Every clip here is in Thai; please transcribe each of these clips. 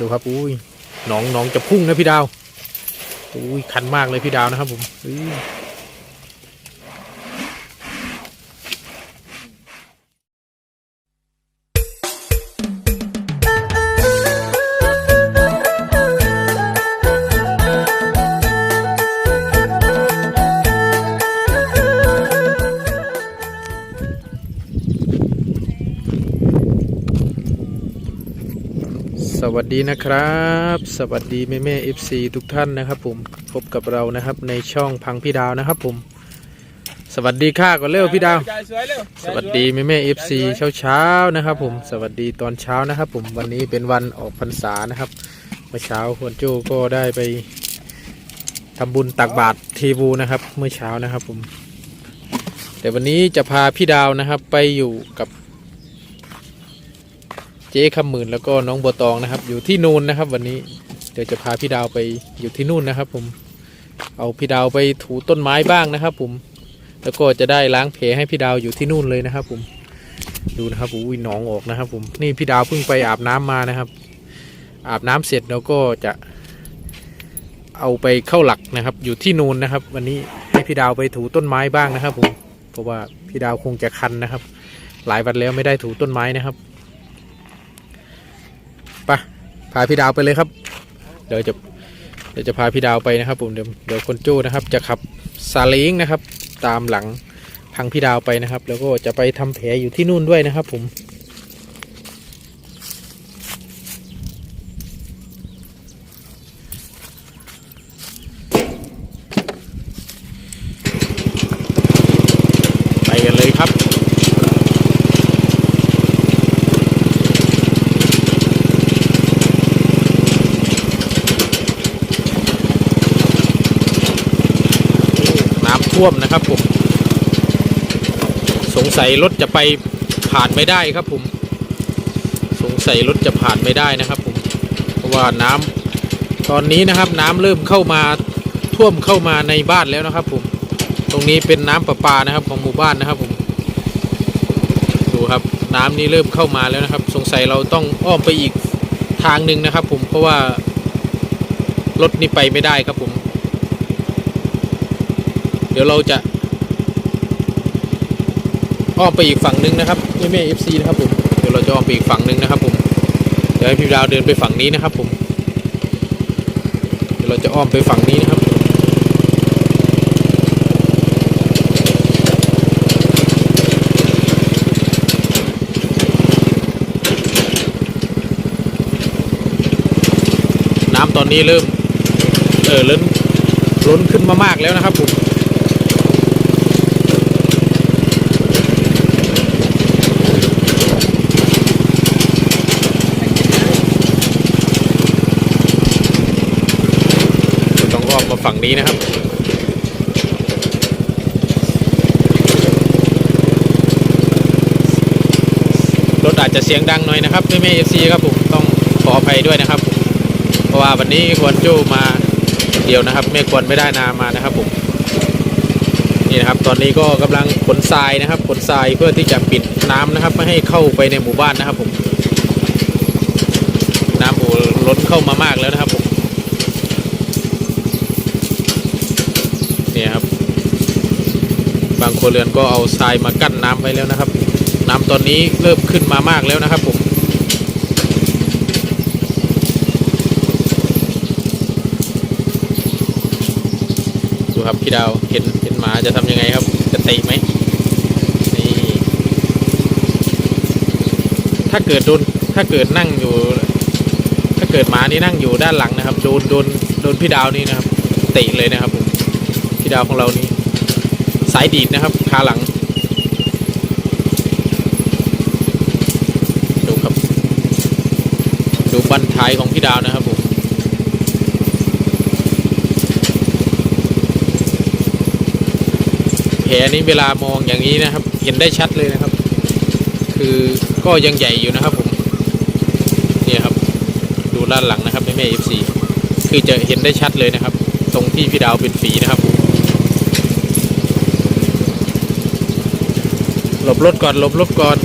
ดูครับอุ้ยน้องน้องจะพุ่งนะพี่ดาวอุ้ยคันมากเลยพี่ดาวนะครับผม วัสดีนะครับ สวัสดีแม่แม่เอฟซีทุกท่านนะครับ ผมพบกับเรานะครับในช่องพังพี่ดาวนะครับ ผม สวัสดีค่ะก่อนเร็วพี่ดาวจ่ายสวยเร็วสวัสดีแม่แม่เอฟซีเช้าเช้าๆนะครับ ผมสวัสดีตอนเช้านะครับ ผมวันนี้เป็นวันออกพรรษานะครับเมื่อเช้าควรโจก็ได้ไปทำบุญตักบาตรเทวูนะครับ เมื่อเช้านะครับ ผม แต่วันนี้จะพาพี่ดาวนะครับ ไปอยู่กับ เจ๊คำหมื่นแล้วก็น้องบัวตองนะครับ อยู่ที่นูนนะครับ วันนี้เดี๋ยวจะพาพี่ดาวไปอยู่ที่นู่นนะครับ ผม เอาพี่ดาวไปถูต้นไม้บ้างนะครับ ผม แล้วก็จะได้ล้างแผลให้พี่ดาวอยู่ที่นู่นเลยนะครับ ผม ดูนะครับอุ้ยหนองออกนะครับ ผมนี่พี่ดาวเพิ่งไปอาบน้ำมานะครับ อาบน้ำเสร็จแล้วก็จะเอาไปเข้าหลักนะครับ อยู่ที่นูนนะครับ วันนี้ให้พี่ดาวไปถูต้นไม้บ้างนะครับ ผมเพราะว่าพี่ดาวคงจะคันนะครับ หลายวันแล้วไม่ได้ถูต้นไม้นะครับ พาพี่ดาวไปเลยครับ เดี๋ยวจะเดี๋ยวจะพาพี่ดาวไปนะครับผมเดี๋ยวเดี๋ยวคนจู้นะครับ จะขับซาเล้งนะครับ ตามหลังพังพี่ดาวไปนะครับ แล้วก็จะไปทำแผลอยู่ที่นู่นด้วยนะครับ ผมไปกันเลยครับ น้ำ ท่วมนะครับผม สงสัยรถจะไปผ่านไม่ได้ครับผม สงสัยรถจะผ่านไม่ได้นะครับผม เพราะว่าน้ำตอนนี้นะครับน้ำเริ่มเข้ามาท่วมเข้ามาในบ้านแล้วนะครับผม ตรงนี้เป็นน้ำประปานะครับของหมู่บ้านนะครับผม ดูครับน้ำนี้เริ่มเข้ามาแล้วนะครับ สงสัยเราต้องอ้อมไปอีกทางหนึ่งนะครับ ผมเพราะว่ารถนี่ไปไม่ได้ครับผม ดี๋ยวเราจะอ้อมไปอีกฝั่งหนึ่งนะครับไม่แม่เอฟซีนะครับผมเดี๋ยวเราจะอ้อมไปอีกฝั่งหนึ่งนะครับผมเดี๋ยวให้พี่ดาวเดินไปฝั่งนี้นะครับผมเดี๋ยวเราจะอ้อมไปฝั่งนี้นะครับน้ำตอนนี้เริ่มเออล้นล้นขึ้นมามากแล้วนะครับผม ต้องอ้อมมา ฝั่งนี้นะครับ รถอาจจะเสียงดังหน่อยนะครับแม่แม่เอฟซีครับผมต้องขออภัยด้วยนะครับ เพราะว่าวันนี้ควรจู้มาเดียวนะครับ ไม่ควรไม่ได้นามานะครับผมนี่นะครับตอนนี้ก็กำลังขนทรายนะครับขนทรายเพื่อที่จะปิดน้ำนะครับ ไม่ให้เข้าไปในหมู่บ้านนะครับผม น้ำโอ้ล้นเข้ามามากแล้วนะครับผมเนี่ยครับ บางครัวเรือนก็เอาทรายมากั้นน้ำไว้แล้วนะครับ น้ำตอนนี้เริ่มขึ้นมามากแล้วนะครับผมดูครับพี่ดาวเห็นเห็นหมาจะทำยังไงครับ จะเตะไหมนี่ถ้าเกิดโดนถ้าเกิดนั่งอยู่ ถ้าเกิดหมานี่นั่งอยู่ด้านหลังนะครับ โดนโดนโดนพี่ดาวนี่นะครับเตะเลยนะครับผมพี่ดาวของเรานี่ายดีดนะครับขาหลัง ดูครับ ดูบันท้ายของพี่ดาวนะครับผมแผลนี้เวลามองอย่างนี้นะครับ เห็นได้ชัดเลยนะครับ คือก็ยังใหญ่อยู่นะครับผมเนี่ยครับ ดูด้านหลังนะครับแม่แม่เอฟซีคือจะเห็นได้ชัดเลยนะครับ ตรงที่พี่ดาวเป็นฝีนะครับผม หลบรถก่อนหลบรถก่อน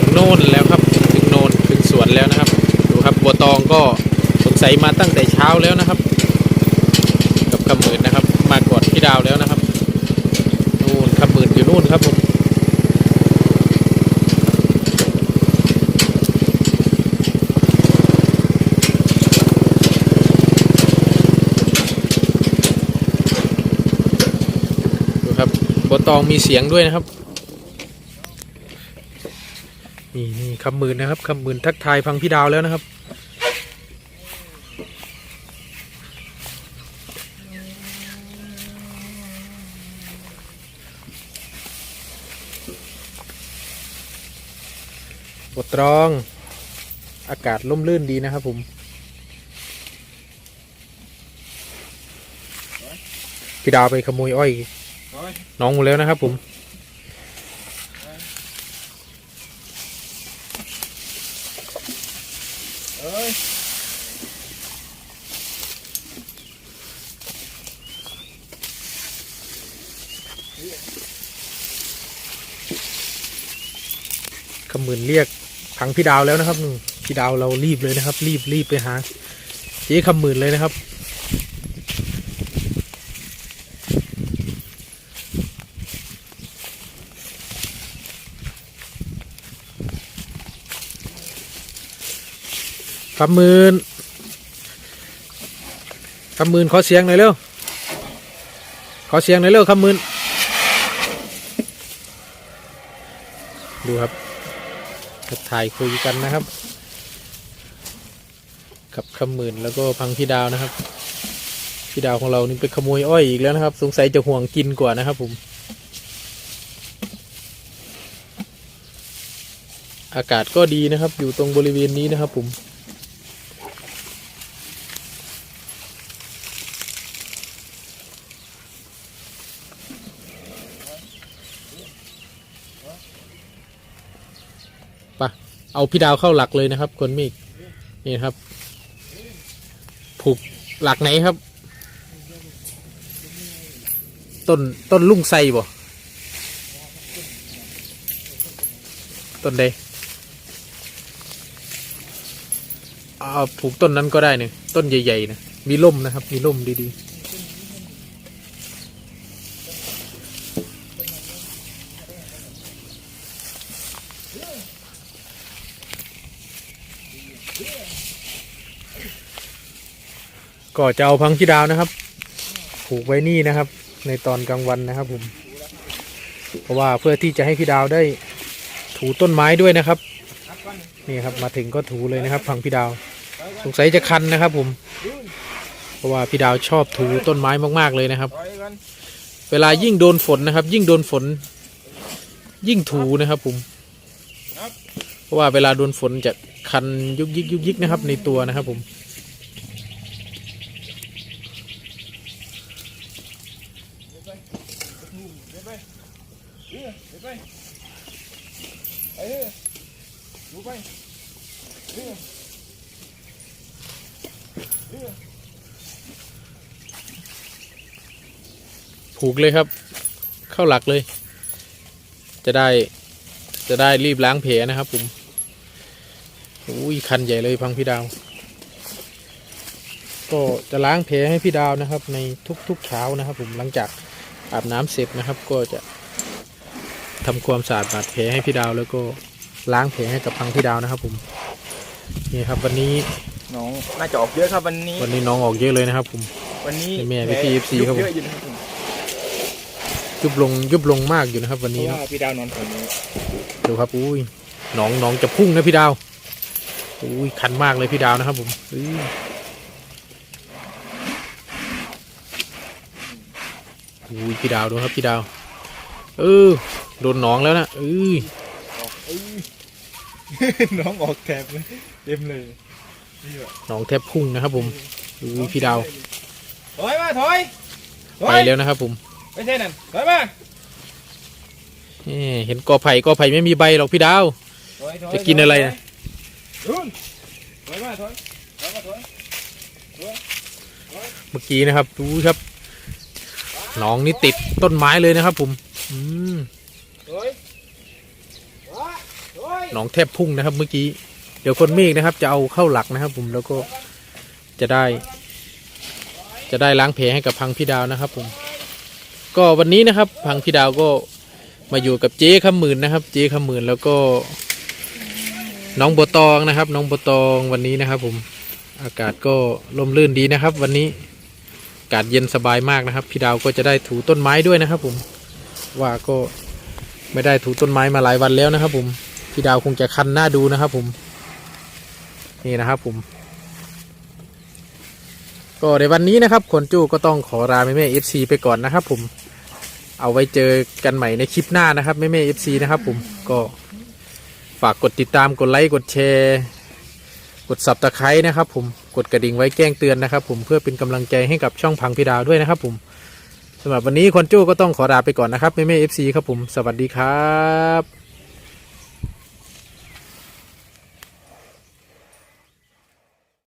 โน่นแล้วครับ ถึงโน่นถึงสวนแล้วนะครับ ดูครับบัวตองก็สงสัยมาตั้งแต่เช้าแล้วนะครับ กับคำหมื่นนะครับ มาก่อนพี่ดาวแล้วนะครับนู่นคำหมื่นอยู่นู่นครับผมดูครับบัวตองมีเสียงด้วยนะครับ นี่นี่คำหมื่นนะครับคำหมื่นทักทายฟังพี่ดาวแล้วนะครับ บทตรอง อากาศร่มรื่นดีนะครับผมพี่ดาวไปขโมยอ้อย น้องหมดแล้วนะครับผม เอ้ยขมืนเรียกพังพี่ดาวแล้วนะครับพี่ดาวเรารีบเลยนะครับ รีบรีบไปหาเจ๊คำมื่นเลยนะครับ คำมื่นคำมื่นขอเสียงหน่อยเร็ว ขอเสียงหน่อยเร็วคำมื่นดูครับทักทายคุยกันนะครับ กับคำมื่นแล้วก็พังพี่ดาวนะครับ พี่ดาวของเรานี่ไปขโมยอ้อยอีกแล้วนะครับ สงสัยจะห่วงกินกว่านะครับ ผม อากาศก็ดีนะครับ อยู่ตรงบริเวณนี้นะครับ ผม ปะ เอาพี่ดาวเข้าหลักเลยนะครับคนมีนี่ครับ ผูกหลักไหนครับ ต้นต้นลุ่งไซบ่ต้นใดเอาผูกต้นนั้นก็ได้เนี่ยต้นใหญ่ๆนะมีร่มนะครับ มีร่มดีๆ ก็จะเอาพังพี่ดาวนะครับ ผูกไว้นี่นะครับ ในตอนกลางวันนะครับผมเพราะว่าเพื่อที่จะให้พี่ดาวได้ถูต้นไม้ด้วยนะครับนี่ครับมาถึงก็ถูเลยนะครับ พังพี่ดาว สงสัยจะคันนะครับผม เพราะว่าพี่ดาวชอบถูต้นไม้มากๆเลยนะครับ เวลายิ่งโดนฝนนะครับ ยิ่งโดนฝน ยิ่งถูนะครับผมเพราะว่าเวลาโดนฝนจะคันยุกยิกยุกยิกนะครับ ในตัวนะครับผม เดี๋ยวไปเดี๋ยวเดี๋ยวไปไอ้เด้อดูไปเดี๋ยวเดี๋ยว ผูกเลยครับ เข้าหลักเลย จะได้จะได้รีบล้างแผลนะครับผมอุ้ยคันใหญ่เลยพังพี่ดาว ก็จะล้างแผลให้พี่ดาวนะครับ ในทุกๆเช้านะครับ ผมหลังจากอาบน้ำเสร็จนะครับ ก็จะทำความสะอาดบาดแผลให้พี่ดาวแล้วก็ล้างแผลให้กับพังพี่ดาวนะครับผม นี่ครับวันนี้น้องน่าจะออกเยอะครับวันนี้ วันนี้น้องออกเยอะเลยนะครับผม วันนี้แม่พี่ PFC ครับผมเยอะอยู่นะครับผมยุบลงยุบลงมากอยู่นะครับ วันเพนี้ราะนะว่าพี่ดาวนอนแถวนี้ดูครับอุ้ยหนองหนองจะพุ่งนะพี่ดาวอุ้ยคันมากเลยพี่ดาวนะครับผมอุ้ยอุ้ยพี่ดาวดูครับพี่ดาว เออโดนหนองแล้วนะเอ้ยออกเอ้ยน้องออกแถบเลยเต็มเลยนี่แบบหนองแทบพุ่งนะครับ ผมอุ้ยพี่ดาวถอยมาถอยถไปอยแล้วนะครับ ผมไม่ใช่นั่นถอยมาเอ้เห็นกอไผ่กอไผ่ไม่มีใบหรอกพี่ดาว ถอยถอยจะกินอะไรนะรุ่นถอยมาถอยถอยมาถอยเมื่อกี้นะครับดูครับหนองนี่ติดต้นไม้เลยนะครับ ผม อืมถอยว้าหนองแทบพุ่งนะครับ เมื่อกี้ เดี๋ยวคนเมฆนะครับ จะเอาเข้าหลักนะครับผมแล้วก็จะได้ จะได้ล้างแผลให้กับพังพี่ดาวนะครับ ผม ก็วันนี้นะครับ พังพี่ดาวก็มาอยู่กับเจ๊ขมื่นนะครับ เจ๊ขมื่นแล้วก็น้องบัวตองนะครับ น้องบัวตองวันนี้นะครับ ผมอากาศก็ลมลื่นดีนะครับ วันนี้อากาศเย็นสบายมากนะครับ พี่ดาวก็จะได้ถูต้นไม้ด้วยนะครับ ผมว่าก็ไม่ได้ถูต้นไม้มาหลายวันแล้วนะครับ ผมพี่ดาวคงจะคันหน้าดูนะครับ ผม นี่นะครับผม ก็ในวันนี้นะครับคนจู้ก็ต้องขอลาแม่แม่เอฟซีไปก่อนนะครับผม เอาไว้เจอกันใหม่ในคลิปหน้านะครับแม่แม่เอฟซีนะครับผมก็ฝากกดติดตามกดไลค์กดแชร์ กดสับตะไคร้นะครับ ผมกดกระดิ่งไว้แจ้งเตือนนะครับ ผมเพื่อเป็นกำลังใจให้กับช่องพังพี่ดาวด้วยนะครับ ผมสำหรับวันนี้คนจู้ก็ต้องขอลาไปก่อนนะครับแม่แม่เอฟซีครับผม สวัสดีครับ